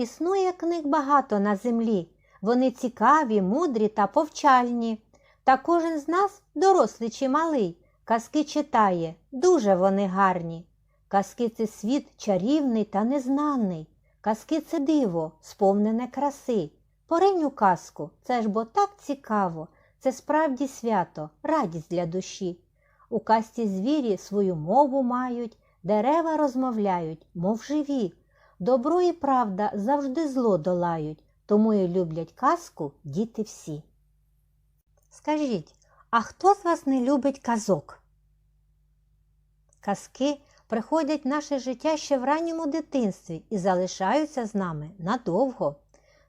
Існує книг багато на землі. Вони цікаві, мудрі та повчальні. Та кожен з нас, дорослий чи малий, казки читає, дуже вони гарні. Казки це світ чарівний та незнаний. Казки це диво, сповнене краси. Поринь у казку, це ж бо так цікаво, це справді свято, радість для душі. У казці звірі свою мову мають, дерева розмовляють, мов живі. Добро і правда завжди зло долають, тому і люблять казку діти всі. Скажіть, а хто з вас не любить казок? Казки приходять в наше життя ще в ранньому дитинстві і залишаються з нами надовго.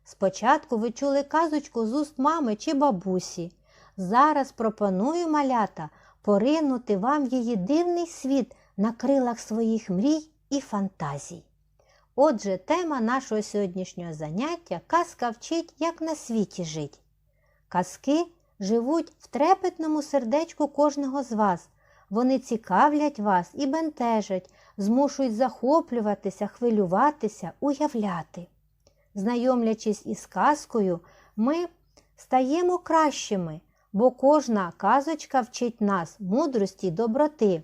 Спочатку ви чули казочку з уст мами чи бабусі. Зараз пропоную малята поринути вам її дивний світ на крилах своїх мрій і фантазій. Отже, тема нашого сьогоднішнього заняття казка вчить, як на світі жить. Казки живуть в трепетному сердечку кожного з вас. Вони цікавлять вас і бентежать, змушують захоплюватися, хвилюватися, уявляти. Знайомлячись із казкою, ми стаємо кращими, бо кожна казочка вчить нас мудрості й доброти,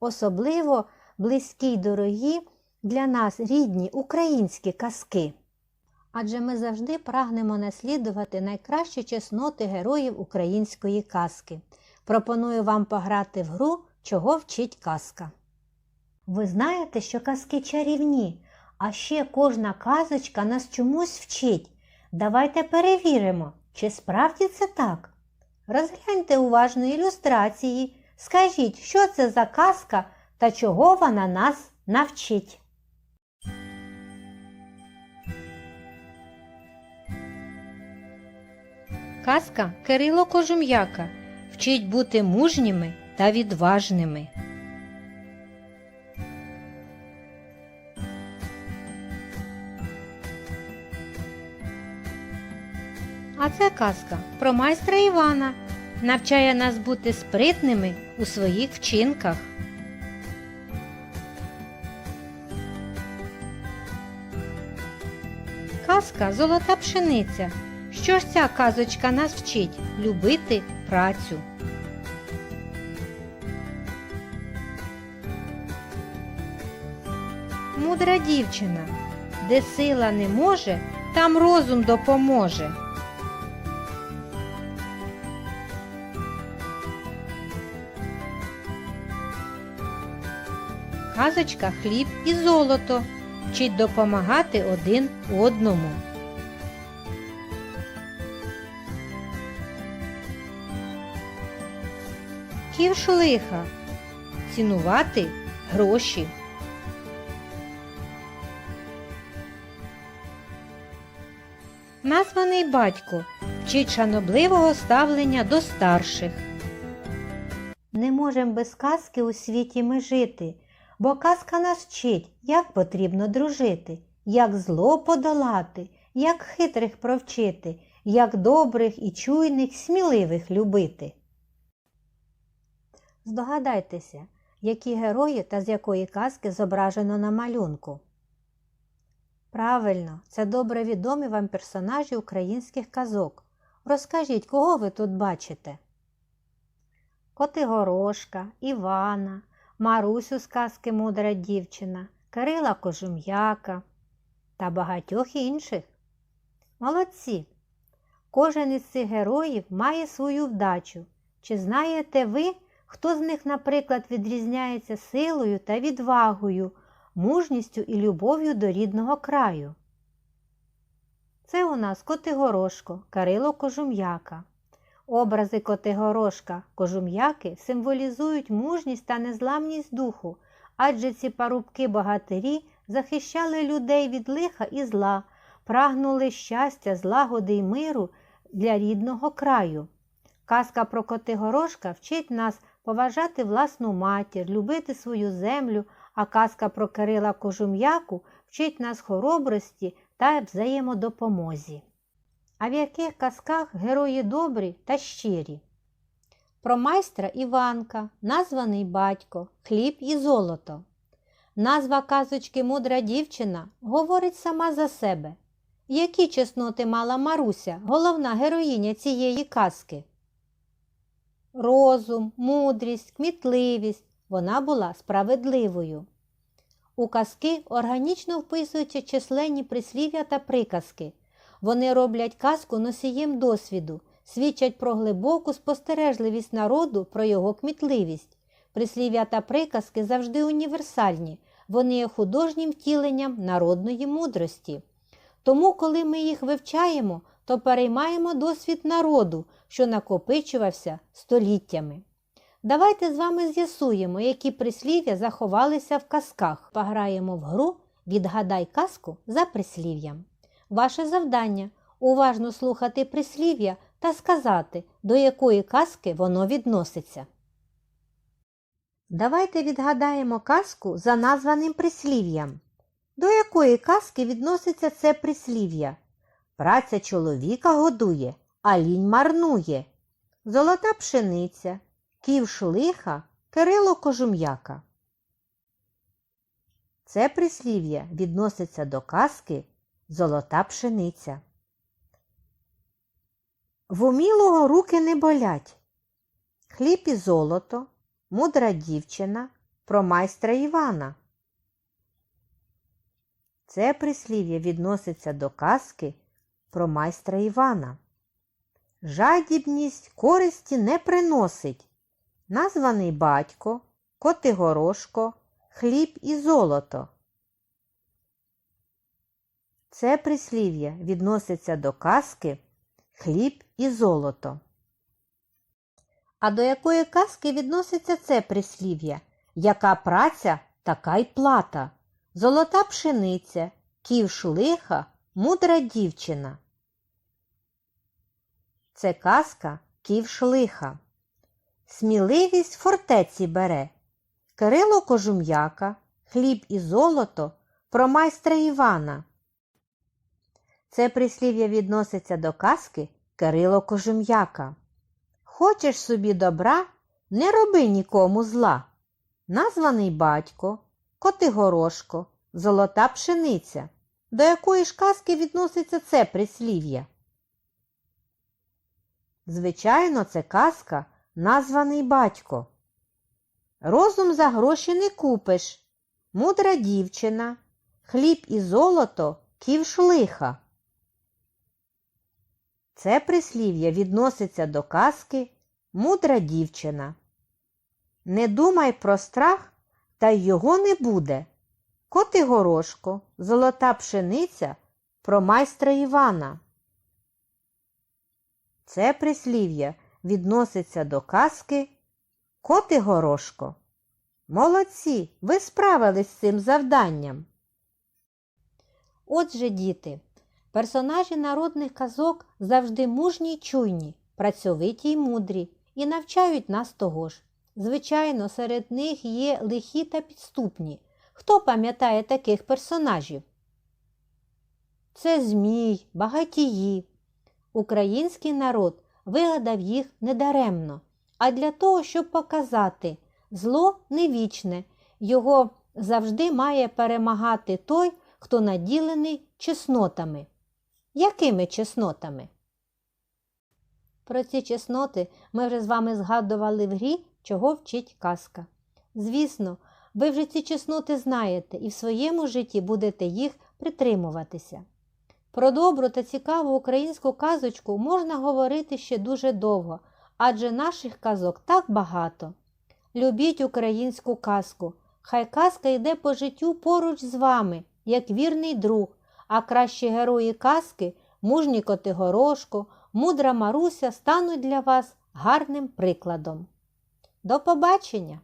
особливо близькі й дорогі для нас рідні українські казки. Адже ми завжди прагнемо наслідувати найкращі чесноти героїв української казки. Пропоную вам пограти в гру, чого вчить казка. Ви знаєте, що казки чарівні, а ще кожна казочка нас чомусь вчить. Давайте перевіримо, чи справді це так. Розгляньте уважно ілюстрації. Скажіть, що це за казка та чого вона нас навчить. Казка Кирило Кожум'яка вчить бути мужніми та відважними. А це казка про майстра Івана. Навчає нас бути спритними у своїх вчинках. Казка Золота пшениця. Що ж ця казочка нас вчить любити працю? Мудра дівчина, де сила не може, там розум допоможе. Казочка хліб і золото вчить допомагати один одному. Ківш лиха цінувати гроші. Названий батько вчить шанобливого ставлення до старших. Не можемо без казки у світі ми жити, бо казка нас вчить, як потрібно дружити, як зло подолати, як хитрих провчити, як добрих і чуйних, сміливих любити. Здогадайтеся, які герої та з якої казки зображено на малюнку. Правильно, це добре відомі вам персонажі українських казок. Розкажіть, кого ви тут бачите? Котигорошка, Івана, Марусю з казки Мудра дівчина, Кирила Кожум'яка та багатьох інших. Молодці! Кожен із цих героїв має свою вдачу. Чи знаєте ви, хто з них, наприклад, відрізняється силою та відвагою, мужністю і любов'ю до рідного краю? Це у нас Котигорошко, Кирило Кожум'яка. Образи Котигорошка, Кожум'яки символізують мужність та незламність духу, адже ці парубки богатирі захищали людей від лиха і зла, прагнули щастя, злагоди й миру для рідного краю. Казка про Котигорошка вчить нас поважати власну матір, любити свою землю, а казка про Кирила Кожум'яку вчить нас хоробрості та взаємодопомозі. А в яких казках герої добрі та щирі? Про майстра Іванка, названий батько, хліб і золото. Назва казочки Мудра дівчина говорить сама за себе. Які чесноти мала Маруся, головна героїня цієї казки? Розум, мудрість, кмітливість. Вона була справедливою. У казки органічно вписуються численні прислів'я та приказки. Вони роблять казку носієм досвіду, свідчать про глибоку спостережливість народу, про його кмітливість. Прислів'я та приказки завжди універсальні, вони є художнім втіленням народної мудрості. Тому, коли ми їх вивчаємо, то переймаємо досвід народу, що накопичувався століттями. Давайте з вами з'ясуємо, які прислів'я заховалися в казках. Пограємо в гру Відгадай казку за прислів'ям. Ваше завдання уважно слухати прислів'я та сказати, до якої казки воно відноситься. Давайте відгадаємо казку за названим прислів'ям. До якої казки відноситься це прислів'я? Праця чоловіка годує, а лінь марнує. Золота пшениця, ківш лиха, Кирило Кожум'яка. Це прислів'я відноситься до казки Золота пшениця. В умілого руки не болять. Хліб і золото, мудра дівчина про майстра Івана. Це прислів'я відноситься до казки про майстра Івана. Жадібність користі не приносить. Названий батько, Котигорошко, хліб і золото. Це прислів'я відноситься до казки хліб і золото. А до якої казки відноситься це прислів'я? Яка праця, така й плата. Золота пшениця, ківш лиха, мудра дівчина. Це казка ківш лиха. Сміливість фортеці бере. Кирило Кожум'яка, хліб і золото про майстра Івана. Це прислів'я відноситься до казки Кирило Кожум'яка. Хочеш собі добра, не роби нікому зла. Названий батько, Котигорошко, золота пшениця. До якої ж казки відноситься це прислів'я? Звичайно, це казка, названий батько. Розум за гроші не купиш. Мудра дівчина, хліб і золото ківш лиха. Це прислів'я відноситься до казки Мудра дівчина. Не думай про страх, та й його не буде. Коти горошко, золота пшениця про майстра Івана. Це прислів'я відноситься до казки Коти горошко. Молодці, ви справились з цим завданням. Отже, діти, персонажі народних казок завжди мужні й чуйні, працьовиті й мудрі і навчають нас того ж. Звичайно, серед них є лихі та підступні. Хто пам'ятає таких персонажів? Це Змій, багатії. Український народ вигадав їх недаремно, а для того, щоб показати, зло не вічне, його завжди має перемагати той, хто наділений чеснотами. Якими чеснотами? Про ці чесноти ми вже з вами згадували в грі, чого вчить казка. Звісно, ви вже ці чесноти знаєте і в своєму житті будете їх притримуватися. Про добру та цікаву українську казочку можна говорити ще дуже довго, адже наших казок так багато. Любіть українську казку, хай казка йде по життю поруч з вами, як вірний друг, а кращі герої казки, мужні Котигорошко, мудра Маруся стануть для вас гарним прикладом. До побачення!